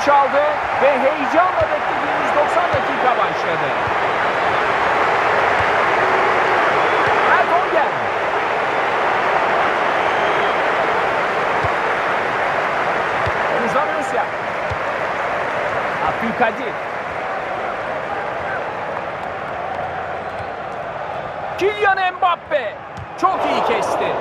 çaldı ve heyecanla beklediğimiz 90 dakika başladı. Erdoğan Uzan Özya. Abdülkadir. Kylian Mbappe. Çok iyi kesti.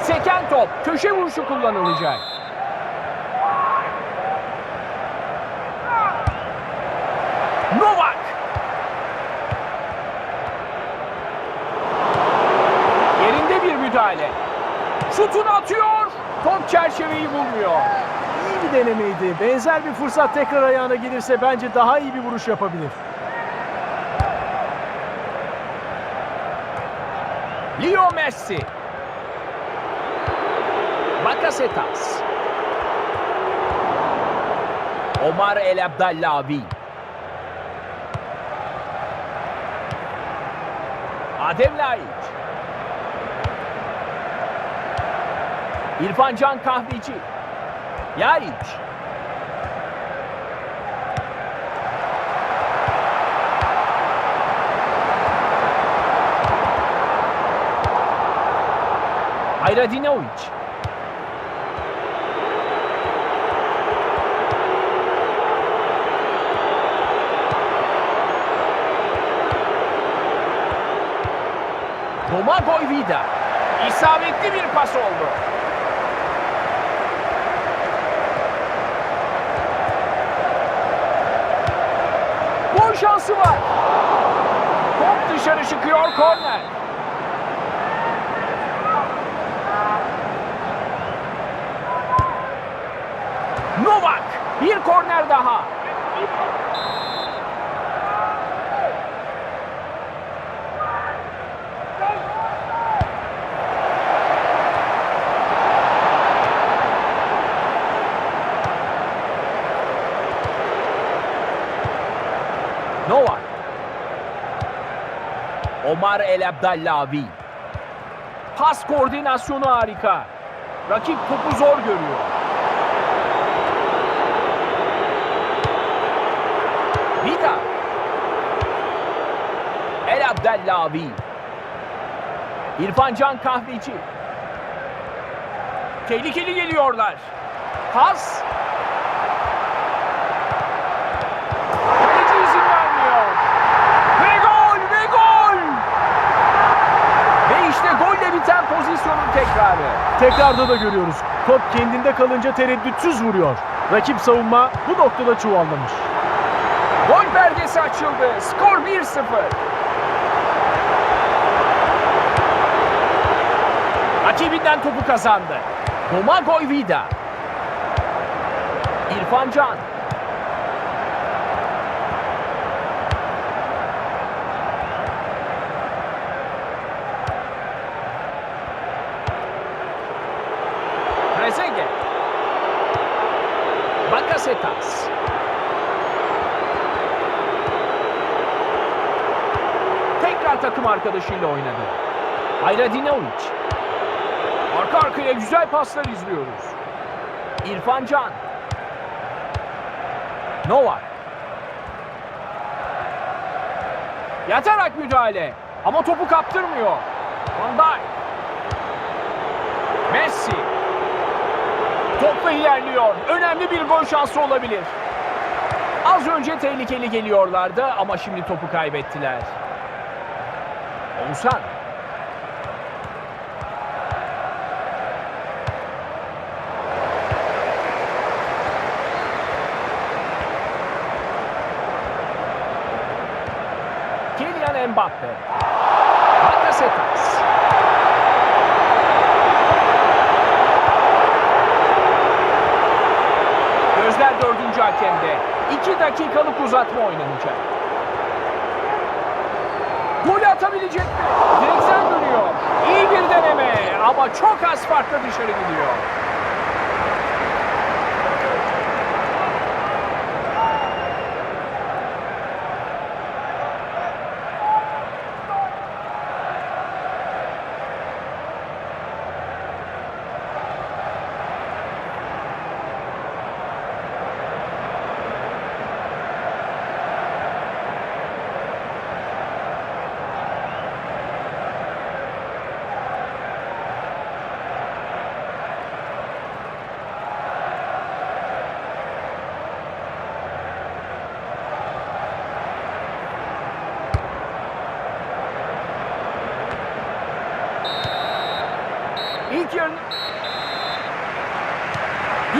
Seken top. Köşe vuruşu kullanılacak. Novak. Yerinde bir müdahale. Şutunu atıyor. Top çerçeveyi bulmuyor. İyi bir denemeydi. Benzer bir fırsat tekrar ayağına gelirse bence daha iyi bir vuruş yapabilir. Leo Messi. Bakasetas. Omar El Abdallavi. Adem Laiç. İrfan Can Kahveci. Yariç. Hayradinovic. Domagoj Vida. İsabetli bir pas oldu. Şansı var. Top dışarı çıkıyor korner. Novak bir korner daha. Novak. Omar El Abdallavi. Pas koordinasyonu harika. Rakip topu zor görüyor. Vida. El Abdellavi. İrfan Can Kahveci. Tehlikeli geliyorlar. Pas. Tekrarda da görüyoruz. Top kendinde kalınca tereddütsüz vuruyor. Rakip savunma bu noktada çuvallamış. Gol perdesi açıldı. Skor 1-0. Rakibinden topu kazandı. Domagoj Vida. İrfan Can. Trezeguet. Bakasetas. Tekrar takım arkadaşıyla oynadı. Hayradinovic. Arka arkaya güzel paslar izliyoruz. İrfan Can. Novak. Yatarak müdahale. Ama topu kaptırmıyor. Van Dijk. Messi. Topla ilerliyor. Önemli bir gol şansı olabilir. Az önce tehlikeli geliyorlardı ama şimdi topu kaybettiler. Oğuzhan. Kylian Mbappe. Bakasetas. Dördüncü hakemde. İki dakikalık uzatma oynanacak. Golü atabilecek mi? Direkten dönüyor. İyi bir deneme ama çok az farkla dışarı gidiyor.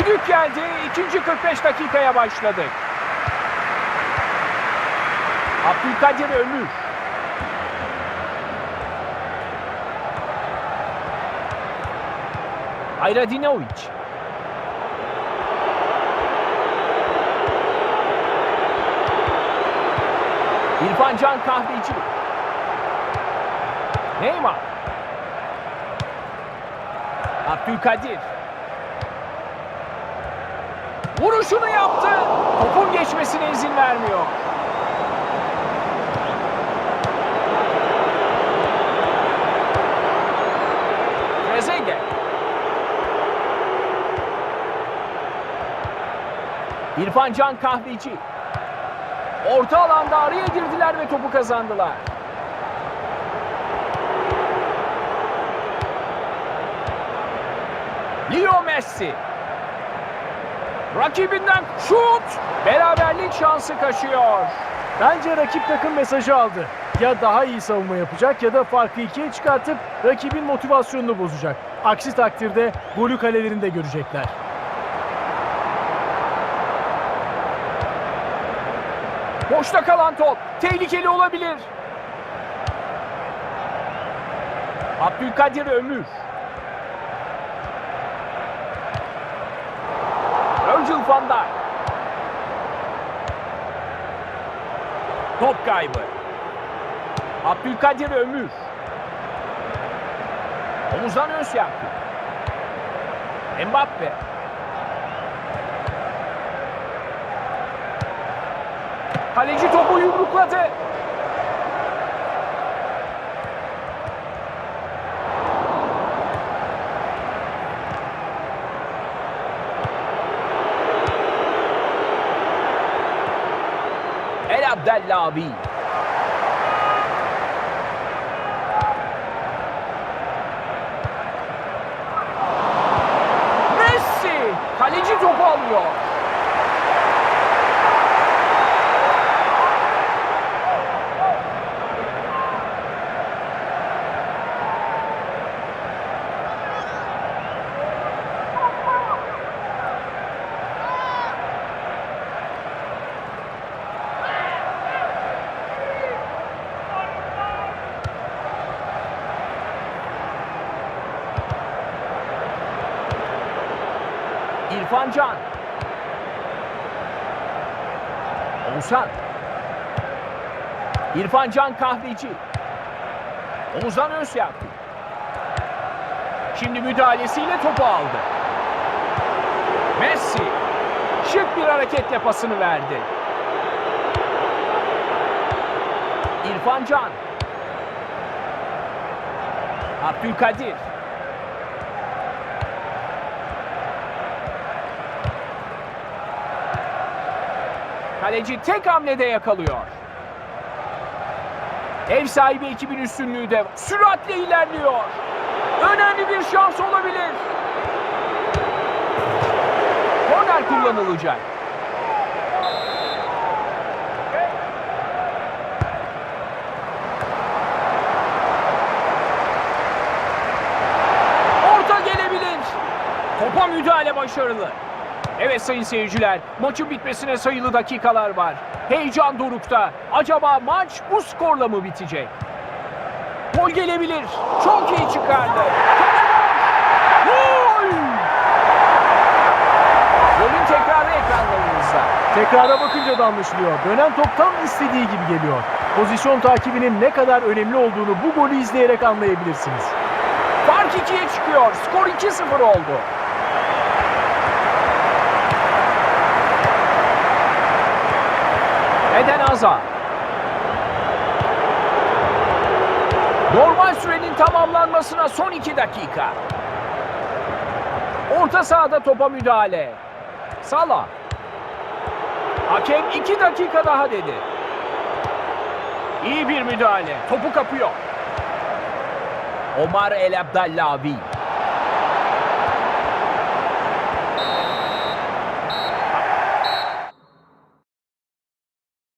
Düdük geldi. İkinci 45 dakikaya başladık. Abdülkadir Ömür. Ayradinovic. İrfan Can Kahveci. Neymar. Abdülkadir. Vuruşunu yaptı. Topun geçmesine izin vermiyor. Trezeguet. İrfan Can Kahveci. Orta alanda araya girdiler ve topu kazandılar. Leo Messi. Rakibinden şut. Beraberlik şansı kaçıyor. Bence rakip takım mesajı aldı. Ya daha iyi savunma yapacak ya da farkı ikiye çıkartıp rakibin motivasyonunu bozacak. Aksi takdirde golü kalelerinde görecekler. Boşta kalan top. Tehlikeli olabilir. Abdülkadir Ömür. Van Dijk. Top kaybı. Abdülkadir Ömür. Omuzdan öz yaptı. Mbappe. Kaleci topu yumrukladı. El Abdellabi. Messi! Kaleci topu alıyor. İrfan Can. Oğuzhan. İrfan Can Kahveci. Oğuzhan öz yaptı. Şimdi müdahalesiyle topu aldı. Messi. Şık bir hareketle pasını verdi. İrfan Can. Abdülkadir. Kaleci tek hamlede yakalıyor. Ev sahibi ekibin üstünlüğü de süratle ilerliyor. Önemli bir şans olabilir. Korner kullanılacak. Orta gelebilir. Topa müdahale başarılı. Evet sayın seyirciler, maçın bitmesine sayılı dakikalar var. Heyecan dorukta. Acaba maç bu skorla mı bitecek? Gol gelebilir. Çok iyi çıkardı. Gol! Golün tekrarı ekranlarınızda. Tekrara bakınca da anlaşılıyor. Dönen top tam istediği gibi geliyor. Pozisyon takibinin ne kadar önemli olduğunu bu golü izleyerek anlayabilirsiniz. Fark ikiye çıkıyor. Skor 2-0 oldu. Eden Hazar. Normal sürenin tamamlanmasına son 2 dakika. Orta sahada topa müdahale. Salah. Hakem 2 dakika daha dedi. İyi bir müdahale. Topu kapıyor. Omar El Abdallavi.